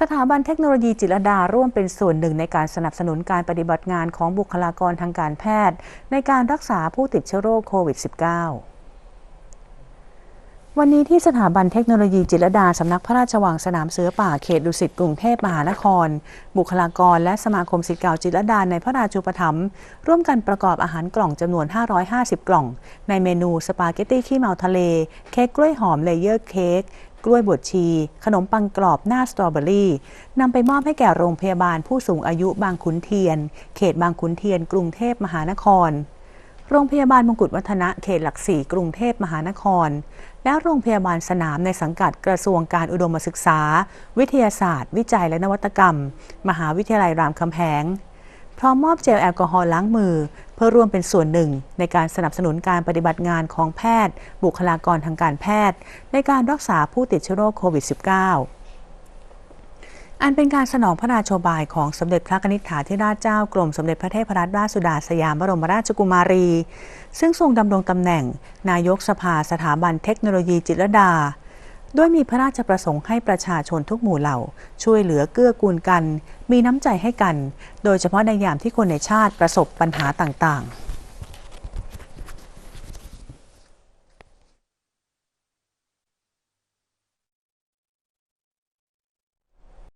สถาบันเทคโนโลยีจิตรดาร่วมเป็นส่วนหนึ่งในการสนับสนุนการปฏิบัติงานของบุคลากรทางการแพทย์ ในการรักษาผู้ติดเชื้อโรคโควิด -19 วันนี้ที่สถาบันเทคโนโลยีจิตรดา สำนักพระราชวังสนามเสือป่าเขตดุสิตกรุงเทพมหานคร บุคลากรและสมาคมศิษย์เก่าจิตรดาในพระราชูปถัมภ์ร่วมกันประกอบอาหารกล่องจำนวน 550 กล่อง ในเมนูสปาเกตตี้ขี้เมาทะเล เค้กกล้วยหอมเลเยอร์เค้ก กล้วยบวชชี ขนมปังกรอบหน้าสตรอเบอรี่นำไปมอบให้แก่โรงพยาบาลผู้สูงอายุบางขุนเทียน เขตบางขุนเทียน กรุงเทพมหานคร โรงพยาบาลมงกุฎวัฒนะเขตหลักสี่กรุงเทพมหานคร และโรงพยาบาลสนามในสังกัดกระทรวงการอุดมศึกษา วิทยาศาสตร์ วิจัยและนวัตกรรม มหาวิทยาลัยรามคำแหง พร้อมมอบเจลแอลกอฮอล์ล้างมือ เพื่อร่วมเป็นส่วนหนึ่ง ในการสนับสนุนการปฏิบัติงานของแพทย์ บุคลากรทางการแพทย์ ในการรักษาผู้ติดเชื้อโรคโควิด -19 อันเป็นการสนองพระราชบายของสมเด็จพระนิษฐาธิราชเจ้ากรมสมเด็จพระเทพรัตนราชสุดาสยามบรมราชกุมารี ซึ่งทรงดำรงตำแหน่ง นายกสภาสถาบันเทคโนโลยีจิตรดา ด้วยมีพระราชประสงค์ให้ประชาชนทุกหมู่เหล่า ช่วยเหลือเกื้อกูลกัน มีน้ำใจให้กัน โดยเฉพาะในยามที่คนในชาติประสบปัญหาต่างๆ